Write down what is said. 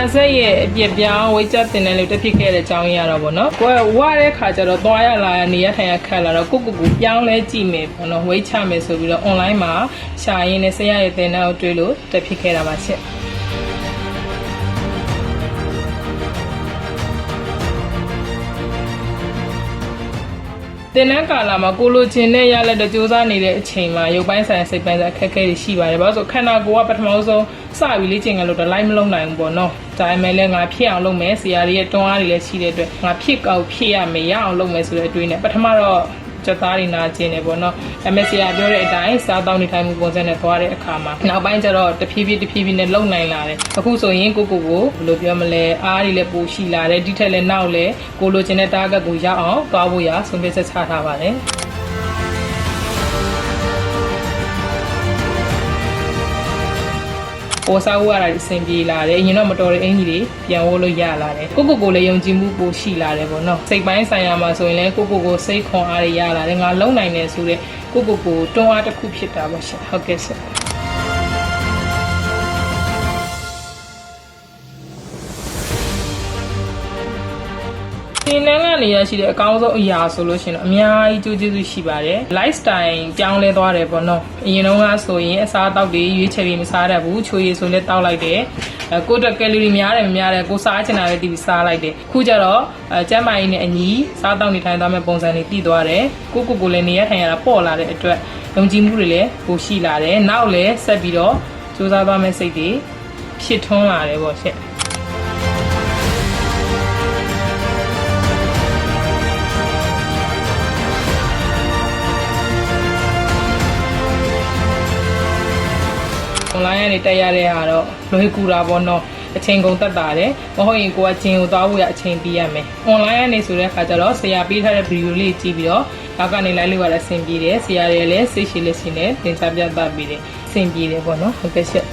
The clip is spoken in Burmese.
တရားဆက်ရဲ့အပြစ်ပြောင်းဝိတ်ချက်တင်တယ်လို့တက်ဖြစ်ခဲ့တဲ့အကြောင်းရင်းရတော့ဗောနော်ကိုယ်ဝရတဲ့ခါကျတော့သွားရလာရနေရထိုင်ရခက်လာတော့ကိုကိုကိုပြောင်းလဲကြည့်မယ်ဗောနော်ဝိတ်ချမယ်ဆိုပြီးတော့ online မှာရှာရင်းနဲ့ဆက်ရရဲ့တင်တဲ့ကိုတွေ့လို့တက်ဖြစ်ခဲ့တာပါရှင့် တင်တဲ့ကာလမှာကိုလိုချင်တဲ့ရလက်တကြိုးစားနေတဲ့အချိန်မှာရုပ်ပိုင်းဆိုင်စိတ်ပိုင်းဆိုင်အခက်အခဲတွေရှိပါတယ်။ဘာလို့လဲဆိုခန္ဓာကိုယ်ကပထမဆုံးစပြီးလေ့ကျင့်ကြလို့တော့ live မလုပ်နိုင်ဘူးပေါ့နော်။ဒါပေမဲ့လည်းငါဖြစ်အောင်လုပ်မယ်။ဆရာတွေရဲ့တွန်းအားတွေလည်းရှိတဲ့အတွက်ငါဖြစ်ကောက်ဖြစ်ရမယ်ရအောင်လုပ်မယ်ဆိုတဲ့အတွေးနဲ့ပထမတော့ စက်သားတွေနာကျင်တယ်ပေါ့နော်။ MS ဆရာပြောတဲ့အတိုင်းစားတောင်းနေထိုင်မှုပုံစံနဲ့သွားတဲ့အခါမှာနောက်ပိုင်းကျတော့တဖြည်းဖြည်းတဖြည်းဖြည်းနဲ့လုံနိုင်လာတယ်။အခုဆိုရင်ကိုကိုကိုဘယ်လိုပြောမလဲအားတွေလည်းပိုရှိလာတယ်ဒီထက်လည်းနောက်လည်းကိုလိုချင်တဲ့ target ကိုရောက်အောင်သွားဖို့ရဆုံးဖြတ်ချက်ချထားပါတယ်။ ပေါ်စားဝရတာအဆင်ပြေလာတယ်အရင်တော့မတော်တဲ့အင်ကြီးတွေပြန်ဝိုးလို့ရလာတယ်ကိုကိုကိုလည်းယုံကြည်မှုပိုရှိလာတယ်ပေါ့နော်စိတ်ပိုင်းဆိုင်ရာမှာဆိုရင်လည်းကိုကိုကိုစိတ်ခွန်အားတွေရလာတယ်ငါလုံနိုင်တယ်ဆိုတော့ကိုကိုကိုတွန်းအားတစ်ခုဖြစ်တာပါရှင်ဟုတ်ကဲ့ရှင် ဒီနန်းကနေရရှိတဲ့အကောင်းဆုံးအရာဆိုလို့ရှိရင်တော့အများကြီးကြိုးကျေးဇူးရှိပါတယ် lifestyle ကြောင်းလဲသွားတယ်ပေါ့နော်အရင်တုန်းကဆိုရင်အစားအသောက်တွေရွေးချယ်ပြီးမစားတတ်ဘူးချိုရည်ဆိုလဲတောက်လိုက်တယ်အဲကိုယ့်အတွက်ကယ်လီရီများတယ်မများတယ်ကိုစားချင်တာပဲတီးပြီးစားလိုက်တယ်ခုကျတော့အဲကျန်းမာရေးနဲ့အညီစားတောက်နေထိုင်သွားမဲ့ပုံစံတွေတည်သွားတယ်ကိုကိုကိုလည်းနေရထိုင်ရတာပေါ့လာတဲ့အတွက်ယုံကြည်မှုတွေလည်းပိုရှိလာတယ်နောက်လည်းဆက်ပြီးတော့စူးစမ်းသွားမဲ့စိတ်တွေဖြစ်ထွန်းလာတယ်ပေါ့ရှင့် online ကနေတက်ရတဲ့ဟာတော့လွယ်ကူတာပေါ့နော်အချိန်ကုန်တက်တာတယ်မဟုတ်ရင်ကိုကချင်းကိုသွားဖို့ရအချိန်ပေးရမယ် online ကနေဆိုတဲ့အခါကျတော့ဆရာပေးထားတဲ့ဗီဒီယိုလေးကြည့်ပြီးတော့နောက်ကနေ live လို့ရတဲ့အဆင်ပြေတယ်ဆရာတွေလည်းစိတ်ရှိလက်ရှိနဲ့သင်ကြားပြသပေးတယ်အဆင်ပြေတယ်ပေါ့နော်ဟုတ်ကဲ့ရှင့်